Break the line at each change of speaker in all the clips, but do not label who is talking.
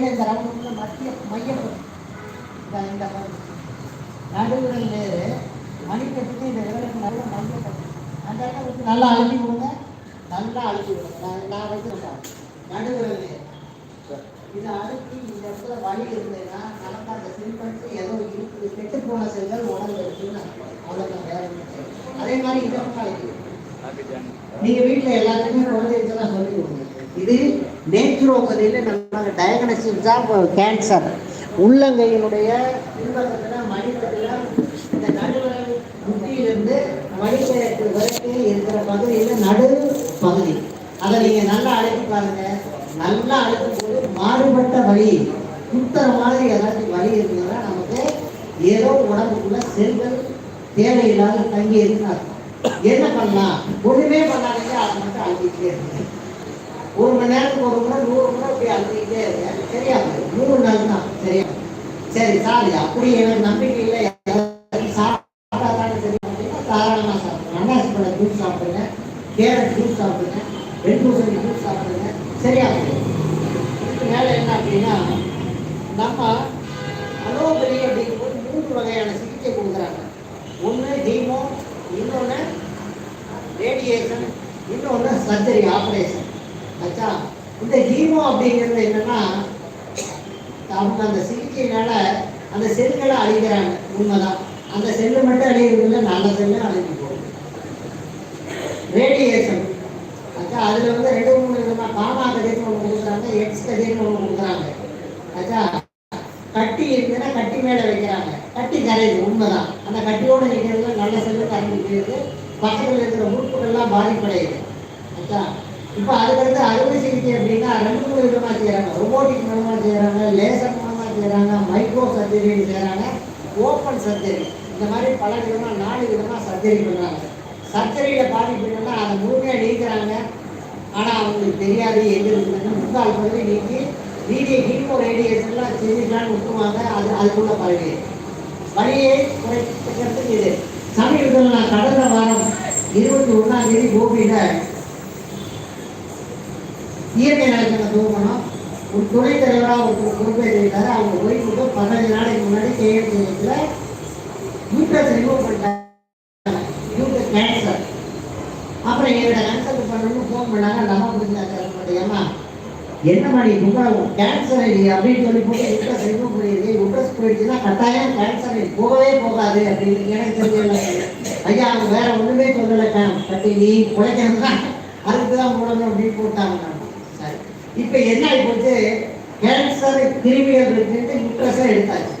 பார்த்தீங்கன்னா இந்த ரவுண்டுக்குள்ள மத்திய மையப்பகுதி இந்த இந்த பகுதி நடுவிரல் மணிக்கட்டுக்கு இந்த விரலுக்கு நல்ல மையப்பகுதி அந்த இடத்த வந்து நல்லா அழுத்தி விடுங்க நல்லா அழுத்தி விடுங்க நான் நான் வந்து நடுவிரல் நேரு இதை அழுத்தி இந்த இடத்துல வழி இருந்ததுன்னா நமக்கு அந்த சிம்பன்ஸ் ஏதோ இருக்குது கெட்டு போன செல்கள் உடம்பு இருக்குன்னு அர்த்தம். வேற அதே மாதிரி இதை மட்டும் அழுத்தி நீங்க வீட்டுல எல்லாத்துக்குமே குழந்தைகளுக்கெல்லாம் சொல்லி கொடுங்க இது நேச்சுரோபதியில் நம்ம டயக்னசிஸ் ஆஃப் கேன்சர் உள்ளங்கையினுடைய பின்பக்கத்தில் மடிக்கட்டில் இந்த நடுவரல் முட்டியிலிருந்து மடிக்கட்டு வரைக்கும் இருக்கிற பகுதியில் நடு பகுதி. அதை நீங்கள் நல்லா அழைத்து பாருங்க. நல்லா அழைக்கும் போது மாறுபட்ட வழி குத்துற மாதிரி ஏதாச்சும் வழி இருந்ததுன்னா நமக்கு ஏதோ உடம்புக்குள்ள செல்கள் தேவையில்லாத தங்கி இருக்குன்னு அர்த்தம். என்ன பண்ணலாம்? ஒன்றுமே பண்ணாதீங்க அது மட்டும் அழுத்திக்கிட்டே இருக்கு ஒரு மணி நேரத்துக்கு ஒரு முறை நூறு முறை அப்படி அழுதுகிட்டே இருக்கேன். சரியா மூணு நாள் தான். சரியா சரி சாரி அப்படி எனக்கு நம்பிக்கை இல்லை. சாப்பிட்டா தானே சரி அப்படின்னா தாராளமா சாப்பிடுங்க. அண்ணாசி பழ ஜூஸ் சாப்பிடுங்க. கேரட் ஜூஸ் சாப்பிடுங்க. வெண்பூசணி ஜூஸ் சாப்பிடுங்க. சரியா போயிடும். இதுக்கு என்ன அப்படின்னா நம்ம அலோபதி அப்படிங்கும்போது மூன்று வகையான சிகிச்சை கொடுக்குறாங்க. ஒன்று ஹீமோ இன்னொன்று ரேடியேஷன் இன்னொன்று சர்ஜரி ஆப்ரேஷன் ஆச்சா இந்த ஹீமோ அப்படிங்கிறது என்னன்னா அவங்க அந்த சிகிச்சையினால அந்த செல்களை அழிக்கிறாங்க. உண்மைதான். அந்த செல்லு மட்டும் அழிகிறதில்ல நல்ல செல்லு அழிஞ்சு போகும் ரேடியேஷன் ஆச்சா அதில் வந்து ரெண்டு மூணு விதமாக காமா கதிர்னு ஒன்று கொடுக்குறாங்க எக்ஸ் கதிர்னு ஒன்று கொடுக்குறாங்க. ஆச்சா கட்டி இருக்குன்னா கட்டி மேலே வைக்கிறாங்க. கட்டி கரையுது உண்மைதான். அந்த கட்டியோட நிற்கிறதுல நல்ல செல்லு கரைஞ்சு போயிடுது பக்கத்தில் இருக்கிற உறுப்புகள்லாம் பாதிப்படையுது. ஆச்சா இப்போ அதுக்கடுத்து அறுவை சிகிச்சை அப்படின்னா ரெண்டு மூணு விதமாக செய்கிறாங்க ரொபோட்டிக் மூலமாக செய்கிறாங்க லேசர் மூலமாக செய்கிறாங்க மைக்ரோ சர்ஜரின்னு செய்கிறாங்க ஓப்பன் சர்ஜரி இந்த மாதிரி பல விதமாக நாலு விதமாக சர்ஜரி பண்ணுறாங்க சர்ஜரியில் பாதிப்புன்னா அதை முழுமையாக நீக்கிறாங்க. ஆனால் அவங்களுக்கு தெரியாது எங்கே இருக்குதுன்னு. முக்கால் பகுதி நீக்கி மீடிய ஹீமோ ரேடியேஷன்லாம் செஞ்சுக்கலான்னு விட்டுவாங்க அது அதுக்குள்ள பரவி. வழியை குறைக்கிறதுக்கு இது. சமீபத்தில் நான் கடந்த வாரம் இருபத்தி ஒன்றாம் தேதி கோபியில் இயற்கை நலத்தின தூங்கணும் ஒரு துணைத் தலைவராக ஒரு பொறுப்பேற்றிருக்காரு அவங்க ஓய்வுக்கு பதினஞ்சு நாளைக்கு முன்னாடி கேஎம்சியில் யூட்ரஸ் ரிமூவ் பண்ணிட்டாங்க. யூட்ரஸ் கேன்சர் அப்புறம் என்னோட கன்சல்ட் பண்ணணும்னு ஃபோன் பண்ணாங்க. நம்ம முடிஞ்சாங்க ஏமா என்னம்மா நீ கேன்சர் ஐடி அப்படின்னு சொல்லி போட்டு யூட்ரஸ் ரிமூவ் பண்ணியிருக்கு யூட்ரஸ் போயிடுச்சுன்னா கட்டாயம் கேன்சர் ஐடி போகவே போகாது அப்படின்னு எனக்கு தெரியல. ஐயா அவங்க வேற ஒன்றுமே சொல்லலை கட்டி நீ குறைக்கணும்னா அதுக்கு தான் போடணும் அப்படின்னு போட்டாங்க. இப்போ என்ன ஆகி போச்சு கேன்சர் கிருமிகள் இருக்குன்ட்டு யூட்ரஸை எடுத்தாச்சு.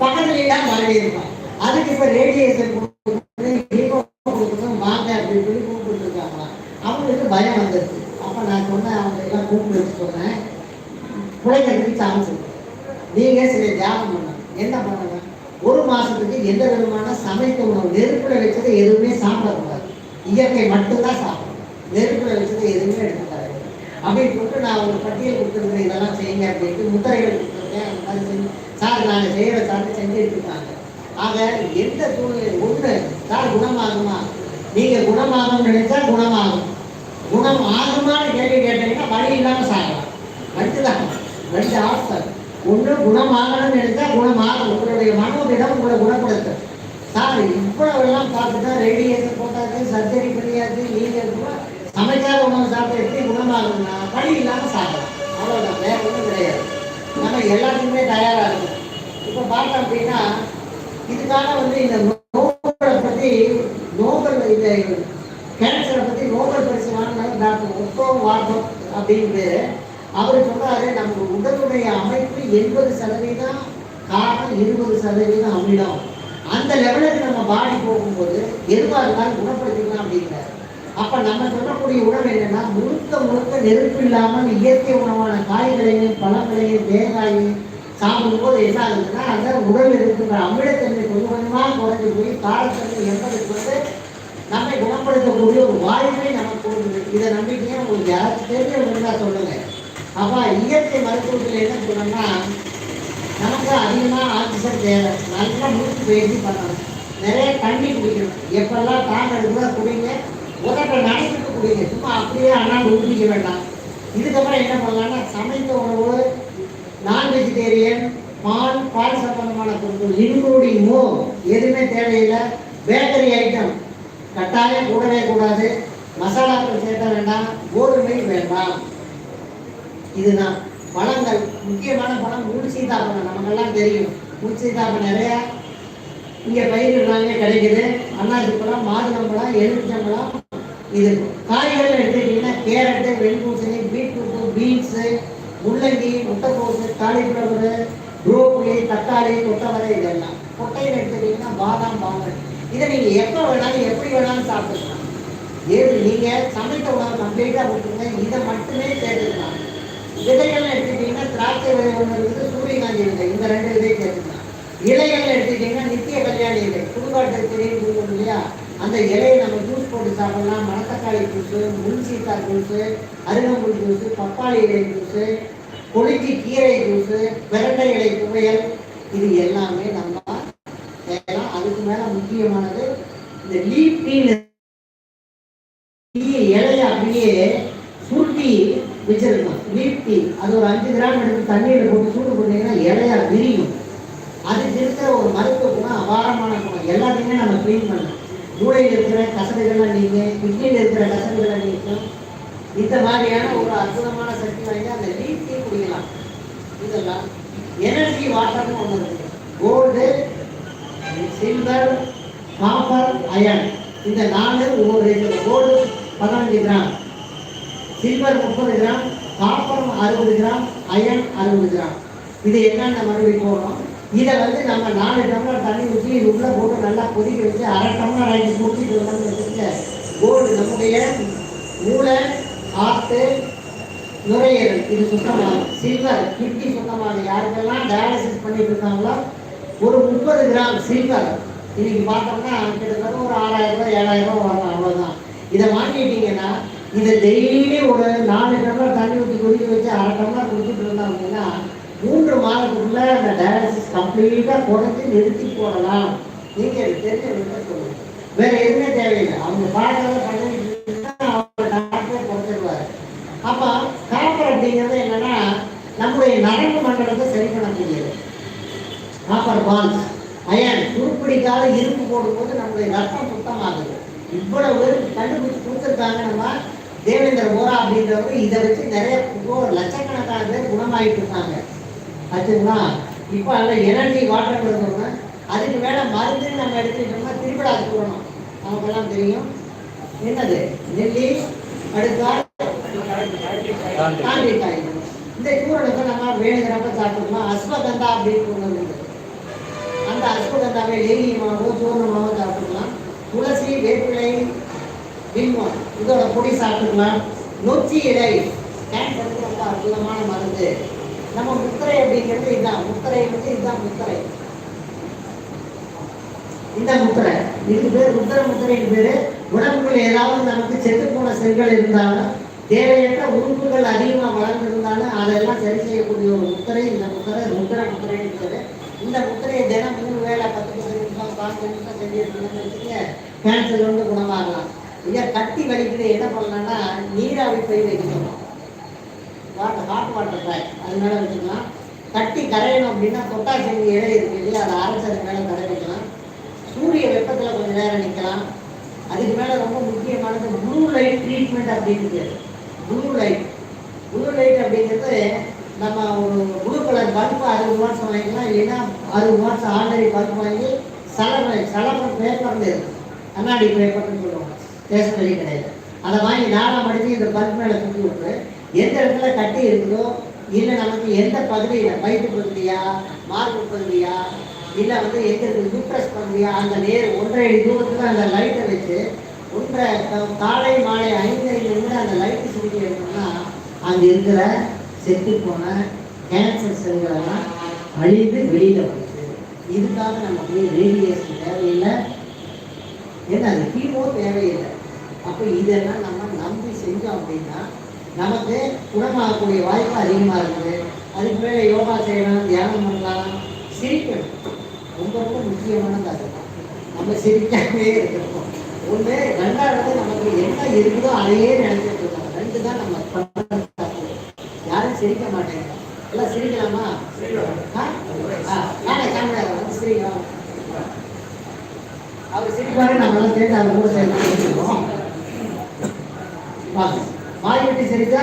பக்கத்துல தான் மறுபடி இருப்பான் அதுக்கு இப்போ ரேடியேஷன் கொடுக்கணும் வாங்க அப்படின்னு சொல்லி கூப்பிட்டு இருக்காங்க அவங்களுக்கு பயம் வந்துருச்சு. அப்போ நான் சொன்னேன் அவங்க எல்லாம் கூப்பிட்டு வச்சு சொன்னேன். குறைக்கிறதுக்கு சான்ஸ் இருக்கு. நீங்க சில தியானம் பண்ணுங்க என்ன பண்ணுங்க ஒரு மாசத்துக்கு எந்த விதமான சமைத்த உணவு? நெருப்புல வச்சதை எதுவுமே சாப்பிடக்கூடாது. இயற்கை மட்டும்தான் சாப்பிடணும். நெருப்புல வச்சதை எதுவுமே எடுத்துக்காது அப்படின்னு சொல்லிட்டு நான் ஒரு பட்டியல் கொடுத்துருக்கேன் இதெல்லாம் செய்யுங்க அப்படின்ட்டு முத்திரைகள் கொடுத்துருக்கேன். அந்த மாதிரி செஞ்சு சார் நாங்கள் செய்கிற சார்ட்டு செஞ்சுட்டு இருக்காங்க ஆக எந்த சூழ்நிலை ஒன்று சார் குணமாகுமா? நீங்கள் குணமாகணும்னு நினைச்சா குணமாகும். குணம் ஆகுமான்னு கேள்வி கேட்டீங்கன்னா வழி இல்லாமல் சாகலாம். ரெண்டு மனித ஆசை. ஒன்று குணமாகணும்னு நினைச்சா குணமாகும். உங்களுடைய மனோதிடம் உங்களை குணப்படுத்தும். சார் இவ்வளவு எல்லாம் பார்த்துட்டா ரேடியேஷன் போட்டாச்சு சர்ஜரி பண்ணியாச்சு நீங்கள் கூட சமைக்காத உணவு சாப்பிட்டு எப்படி குணமாகும்னா வழி இல்லாமல் சாப்பிடலாம். அவ்வளோதான் வேறு ஒன்றும் கிடையாது. நம்ம எல்லாத்துக்குமே தயாராக இருக்கும் இப்போ பார்த்தோம் அப்படின்னா இதுக்காக வந்து இந்த நோபலை பற்றி நோபல் இந்த கேன்சரை பற்றி நோபல் பரிசு வாங்கினாங்க டாக்டர் ஒட்டோ வார்த்தோம் அப்படின்னு அவர் சொன்னார் நம்ம உடலுடைய அமைப்பு எண்பது சதவீதம் காரணம் இருபது சதவீதம் அமிலம். அந்த லெவலுக்கு நம்ம பாடி போகும்போது எதுவாக இருந்தாலும் குணப்படுத்திக்கலாம் அப்படிங்கிறார். அப்ப நம்ம சொல்லக்கூடிய உணவு என்னன்னா முழுக்க முழுக்க நெருப்பு இல்லாமல் இயற்கை உணவான காய்களையும் பழங்களையும் தேங்காயும் சாப்பிடும்போது என்ன ஆகுதுன்னா அந்த உடல் இருக்கிற அமிலத்தன்மை கொஞ்சம் கொஞ்சமாக குறைஞ்சு போய் காரத்தன்மை என்பதற்கு வந்து நம்மை குணப்படுத்தக்கூடிய ஒரு வாய்ப்பை நமக்கு கொடுக்குது. இதை நம்பிக்கையை உங்களுக்கு யாராச்சும் தெரிஞ்சவங்க சொல்லுங்க. அப்போ இயற்கை மருத்துவத்தில் என்ன சொல்லணும்னா நமக்கு அதிகமாக ஆக்சிஜன் தேவை. நல்லா மூச்சு பயிற்சி பண்ணணும். நிறைய தண்ணி குடிக்கணும். எப்பெல்லாம் தாங்க எடுக்கிறதோ குடிங்க. உதட்டை நனைக்கிட்டு சும்மா அப்படியே அண்ணாண்டு ஊற்றிக்க வேண்டாம் இதுக்கப்புறம் என்ன பண்ணலாம்னா சமைத்த உணவு நான் பால் பால் சம்பந்தமான பொருட்கள் இன்க்ளூடிங் மோ எதுவுமே தேவையில்லை. பேக்கரி ஐட்டம் கட்டாயம் கூடவே கூடாது. மசாலாக்கள் சேர்க்க வேண்டாம். கோதுமை வேண்டாம். இதுதான். பழங்கள். முக்கியமான பழம் முள் சீதாப்பழம். நமக்கெல்லாம் தெரியும். முள் சீதாப்பழம் நிறையா. இங்கே பயிரிடுறாங்க கிடைக்குது. அண்ணாச்சி பழம் மாதுளம்பழம் எலுமிச்சம்பழம் இது காய்கள் எடுத்துக்கிட்டிங்கன்னா கேரட்டு வெண்பூசணி பீட்ரூட்டு பீன்ஸு முள்ளங்கி முட்டைக்கோசு காலிஃப்ளவரு ப்ரோக்கலி தக்காளி கொத்தவரை இதெல்லாம். கொட்டையில் எடுத்துக்கிட்டிங்கன்னா பாதாம் பாங்கல் இதை நீங்கள் எப்போ வேணாலும் எப்படி வேணாலும் சாப்பிட்டுக்கலாம். ஏது நீங்கள் சமைத்த உணவு கம்ப்ளீட்டாக கொடுத்துருங்க. இதை மட்டுமே சேர்த்துக்கலாம் விதைகள்னு எடுத்துக்கிட்டிங்கன்னா திராட்சை விதை ஒன்று இருக்குது சூரியகாந்தி விதை. இந்த ரெண்டு விதையும் சேர்த்துக்கலாம் இலைகள் எடுத்துக்கிட்டிங்கன்னா நித்திய கல்யாணி இலை சுடுகாட்டு தெரியும் இல்லையா? அந்த இலையை நம்ம ஜூஸ் போட்டு சாப்பிடலாம். மணத்தக்காளி ஜூஸு முள் சீத்தா ஜூஸு அருகம்புல் ஜூஸு பப்பாளி இலை ஜூஸு கொளிஞ்சி கீரை ஜூஸு பிரண்டை இலை துவையல் இது எல்லாமே நம்ம செய்யலாம் அதுக்கு மேல முக்கியமானது இந்த லீப் இலையை அப்படியே சுருட்டி வச்சிருக்கோம் லீப் டீ. அது ஒரு அஞ்சு கிராம் எடுத்து தண்ணியில் போட்டு சூடு பண்ணீங்கன்னா இலையா விரியும். அதுக்கு இருக்கிற ஒரு மருத்துவ குணம் அபாரமான குணம். எல்லாத்தையுமே நம்ம க்ளீன் பண்ணலாம் மூளையில் இருக்கிற கசடுகள்லாம் நீங்கும் கிட்னியில் இருக்கிற கசடுகளை நீக்கும் இந்த மாதிரியான ஒரு அற்புதமான சக்தி வாய்ந்த அந்த லீப் டீ குடிக்கலாம். இதெல்லாம் எனர்ஜி வாட்டர்னு ஒன்று இருக்கு. கோல்டு சில்வர் காப்பர் அயன் இந்த நாலு ஒவ்வொரு கோல்டு பதினஞ்சு கிராம் சில்வர் முப்பது கிராம் காப்பர் அறுபது கிராம் அயன் அறுபது கிராம் இது என்னென்ன மறுபடியும் போகணும் இதை வந்து நம்ம நாலு டம்ளர் தண்ணி ஊற்றி இது உள்ளே போட்டு நல்லா கொதிக்க வச்சு அரை டம்ளர் ஆகி முடிச்சுட்டு வந்தோம்னு வச்சுக்க கோல்டு நம்முடைய மூளை ஆத்து நுரையீரல். இது சுத்தமாகும் சில்வர் கிட்னி சுத்தமாகும் யாருக்கெல்லாம் டயாலிசிஸ் பண்ணிட்டு இருக்காங்களோ ஒரு முப்பது கிராம் சில்வர் இன்னைக்கு பார்த்தோம்னா கிட்டத்தட்ட ஒரு ஆறாயிரம் ரூபாய் ஏழாயிரம் ரூபாய் வரும். அவ்வளோதான் இதை வாங்கிட்டீங்கன்னா இதை டெய்லி ஒரு நாலு டம்ளர் தண்ணி ஊற்றி கொதிக்க வச்சு அரை டம்ளர் குடிச்சிட்டு இருந்தோம் அப்படின்னா மூன்று மாதத்துக்குள்ள அந்த டயாலிசிஸ் கம்ப்ளீட்டாக குறைச்சி நிறுத்தி போடலாம். நீங்கள் எனக்கு தெரிஞ்சவங்க சொல்லுங்க. வேற எதுவுமே தேவையில்லை. அவங்க பார்க்கறத பண்ணிட்டு இருந்தா அவங்க டாக்டரே குறைச்சிருவாரு அப்போ காப்பர் அப்படிங்கிறது என்னன்னா நம்முடைய நரம்பு மண்டலத்தை சரி பண்ணக்கூடியது. காப்பர் பால்ஸ் அயன் துருப்பிடிக்காத இரும்பு போடும்போது நம்முடைய ரத்தம் சுத்தமாகுது. இவ்வளவு கண்டுபிடிச்சு கொடுத்துருக்காங்க நம்ம தேவேந்திர போரா அப்படின்றவங்க இதை வச்சு நிறைய லட்சக்கணக்கான பேர் குணமாயிட்டு இருக்காங்க. ஆச்சுங்களா இப்போ அதில் எனர்ஜி வாட்டர் கொடுக்கணுங்க அதுக்கு மேலே மருந்து நம்ம எடுத்துக்கிட்டோம்னா திருவிழா சொல்லணும் நமக்கெல்லாம் தெரியும். என்னது? நெல்லி அடுத்தால் இந்த சூரனுக்கு நம்ம வேணுங்கிறப்ப சாப்பிடணும் அஸ்வகந்தா அப்படின்னு ஒன்று அந்த அஸ்வகந்தாவை லேகியமாகவோ சூர்ணமாகவோ சாப்பிடலாம் துளசி வேப்பிலை வில்வம் இதோட பொடி சாப்பிட்டுக்கலாம். நொச்சி இலை. கேன்சருக்கு ரொம்ப அற்புதமான மருந்து. நம்ம முத்திரை அப்படிங்கிறது இதுதான். முத்திரை வந்து இதுதான் முத்திரை. இந்த முத்திரை. இது பேர் முத்திரை முத்திரைக்கு பேரு. உடம்புக்குள்ள ஏதாவது நமக்கு செத்து போன செல்கள் இருந்தாலும் தேவையற்ற உறுப்புகள் அதிகமாக வளர்ந்துருந்தாலும் அதெல்லாம் சரி செய்யக்கூடிய ஒரு முத்திரை இந்த முத்திரை முத்திர முத்திரைன்னு பேரு. இந்த முத்திரையை தினம் மூணு வேலை பத்து பத்து நிமிஷம் பாஞ்சு நிமிஷம் செஞ்சிருக்கணும்னு வச்சுக்க கேன்சர் வந்து குணமாகலாம். ஐயா கட்டி வலிக்குது என்ன பண்ணலாம்னா நீராவி போய் வைக்கணும். வாட்டர் ஹாட் வாட்டர் பேக் அது மேலே வச்சுக்கலாம். கட்டி கரையணும் அப்படின்னா பொட்டாசியம் இலை இருக்கு இல்லையா அதை அரைச்சது மேலே தடை வைக்கலாம். சூரிய வெப்பத்தில் கொஞ்சம் நேரம் நிற்கலாம் அதுக்கு மேலே ரொம்ப முக்கியமானது ப்ளூ லைட் ட்ரீட்மெண்ட் அப்படின்னு ப்ளூ லைட் ப்ளூ லைட் அப்படிங்கிறது நம்ம ஒரு ப்ளூ கலர் பல்பு அறுபது மாதம் வாங்கிக்கலாம் இல்லைன்னா அறுபது மாதம் ஆர்டினரி பல்ப் வாங்கி சலவை சலவை பேப்பர்னு இருக்கும். கண்ணாடி பேப்பர்னு சொல்லுவாங்க. ஸ்டேஷனரி கிடையாது அதை வாங்கி நாலாம் மடிச்சு இந்த பல்ப் மேலே தூக்கி விட்டு எந்த இடத்துல கட்டி இருக்குதோ இல்லை நமக்கு எந்த பகுதியில் வயிற்று பகுதியா மார்பு பகுதியா இல்லை வந்து எங்க இருக்குது யூட்ரஸ் பகுதியா அந்த நேர் ஒன்றரை தூரத்தில் அந்த லைட்டை வச்சு ஒன்றரை காலை மாலை ஐந்து ஐந்து நிமிடம் அந்த லைட்டு சுருக்கி எடுத்தோம்னா அங்கே இருக்கிற செத்து போன கேன்சர் செல்களெல்லாம் அழிந்து வெளியில் வருது இதுக்காக நம்ம ரேடியேஷன் தேவையில்லை. ஏன்னா அது கீமோ தேவையில்லை. அப்போ இதெல்லாம் நம்ம நம்பி செஞ்சோம் அப்படின்னா நமக்கு குணமாகக்கூடிய வாய்ப்பு அதிகமாக இருக்குது. அதுக்கு மேலே யோகா செய்யலாம் தியானம் பண்ணலாம். சிரிக்கணும். ரொம்ப ரொம்ப முக்கியமானது அதுதான் நம்ம சிரிக்காமே இருக்கணும் ஒன்று ரெண்டாவது நமக்கு என்ன இருக்குதோ அதையே நினைச்சிட்டு இருக்கோம். ரெண்டு தான் நம்ம. யாரும் சிரிக்க மாட்டேங்கிறோம் எல்லாம் சிரிக்கலாமா? நானே கேமரா வந்து சிரிக்கலாம். அவர் சிரிப்பாரு நம்ம எல்லாம் சேர்ந்து அவர் கூட சேர்ந்து சிரிக்கிறோம் வாங்க வாய் விட்டு சிரிச்சா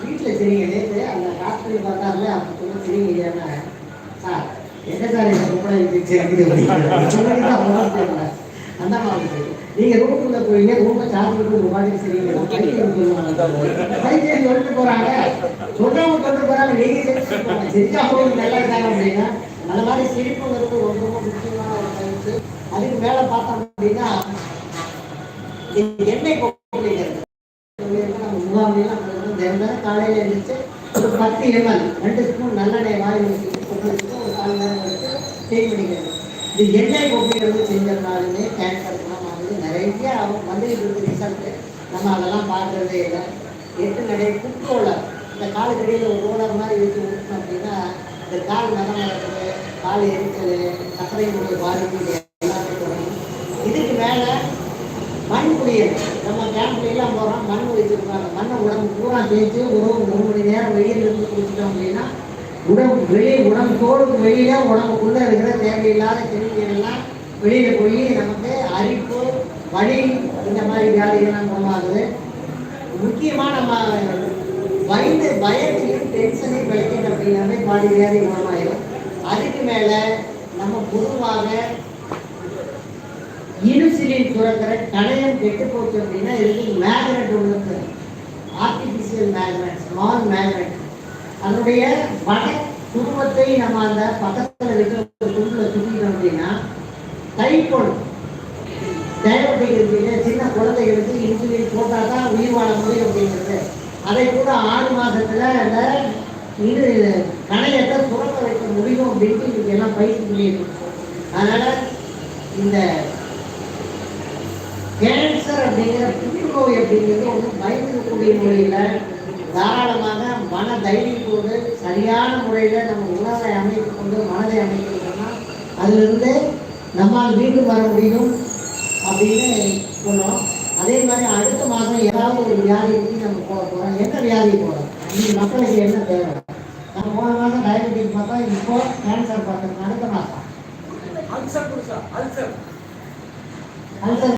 வீட்டில் சரிங்க நேற்று அந்த டாக்டர் பார்த்தாருல அப்போ சொன்ன சரிங்க இல்லையானா சார் என்ன சார் இந்த பொம்பளை இப்படி அப்படின்னு அந்த மாதிரி நீங்க ரூமுக்குள்ள போறீங்க ரூமை சார்ஜ் பண்ணி உங்க சரிங்க பைத்தியம் சொல்லுவாங்க சொல்லிட்டு போறாங்க. சொல்றவங்க கொண்டு போறாங்க நீங்க சிரிச்சுட்டு போங்க. நல்லா இருக்காங்க அப்படின்னா அந்த மாதிரி சிரிப்புங்கிறது ரொம்ப ரொம்ப முக்கியமான ஒரு கருத்து. அதுக்கு மேல பார்த்தோம் அப்படின்னா இந்த எண்ணெய் அதனால் காலையில் எழுந்திரிச்சு ஒரு பத்து எம்எல் ரெண்டு ஸ்பூன் நல்லெண்ணெய் வாய் முடிச்சு கொப்பளிச்சு ஒரு கால் நேரம் எடுத்து க்ளீன் பண்ணிக்கிறது. இது எண்ணெய் கொப்பிலிருந்து செஞ்சதுனாலுமே கேன்சர் குணமாகுது. நிறைய வந்துகிட்டு இருக்கு ரிசல்ட்டு நம்ம அதெல்லாம் பார்க்குறதே இல்லை. எட்டு நிறைய குக்கோலர் இந்த காலுக்கடியில் ஒரு ரோலர் மாதிரி வச்சு விட்டோம் அப்படின்னா இந்த கால் நகம் நடக்குது கால் எரிச்சல் சர்க்கரையினுடைய பாதிப்பு இதுக்கு மேலே மண் குளியல் நம்ம கேம்ப்ல எல்லாம் போகிறோம் மண் வச்சுருக்காங்க மண்ணை உடம்பு பூரா தேய்ச்சி ஒரு ஒரு மணி நேரம் வெளியில் இருந்து குடிச்சிட்டோம் அப்படின்னா உடம்பு வெளியே உடம்பு தோலுக்கு வெளியில உடம்புக்குள்ளே இருக்கிற தேவையில்லாத கிருமிகள் எல்லாம் வெளியில் போய் நமக்கு அரிப்பு வலி இந்த மாதிரி வியாதிகள்லாம் குணமாகுது முக்கியமாக நம்ம பயந்து பயத்தையும் டென்ஷனையும் கழிக்கணும் அப்படின்னாலே பாதி வியாதி குணமாயிடும் அதுக்கு மேலே நம்ம பொதுவாக இனிசிலின் சுரக்கிற கணையம் கெட்டு போச்சு அப்படின்னா இதுக்கு மேக்னெட் உள்ளது ஆர்டிஃபிஷியல் மேக்னெட் ஸ்மால் மேக்னெட் அதனுடைய வட துருவத்தை நம்ம அந்த பக்கத்தில் இருக்கிற ஒரு துண்டில் சுற்றிட்டோம் அப்படின்னா டைப்போல் டயபெட்டிக் இருக்கீங்க சின்ன குழந்தைகளுக்கு இன்சுலின் போட்டால் தான் உயிர் வாழ முடியும் அப்படிங்கிறது. அதை கூட ஆறு மாதத்தில் அந்த இது கணையத்தை சுரக்க வைக்க முடியும் அப்படின்ட்டு இதுக்கு எல்லாம் பயிற்சி பண்ணிட்டு அதனால் இந்த கேன்சர் அப்படிங்கிற புற்றுநோய் அப்படிங்கிறது ஒன்று பயந்துக்கக்கூடிய முறையில் தாராளமாக மன தைரியத்தோடு சரியான முறையில் நம்ம உணவை அமைத்து கொண்டு மனதை அமைக்கிறோம்னா அதிலிருந்து நம்மால் மீண்டும் வர முடியும் அப்படின்னு சொன்னோம். அதே மாதிரி அடுத்த மாதம் ஏதாவது ஒரு வியாதி பற்றி நம்ம போக போகிறோம் என்ன வியாதி போகிறோம் இன்னைக்கு மக்களுக்கு என்ன தேவை? நம்ம போன மாதம் டயபெட்டிக் பார்த்தா இப்போ கேன்சர் பார்த்தோம். அடுத்த மாதம்.
Ulcer ulcer
ulcer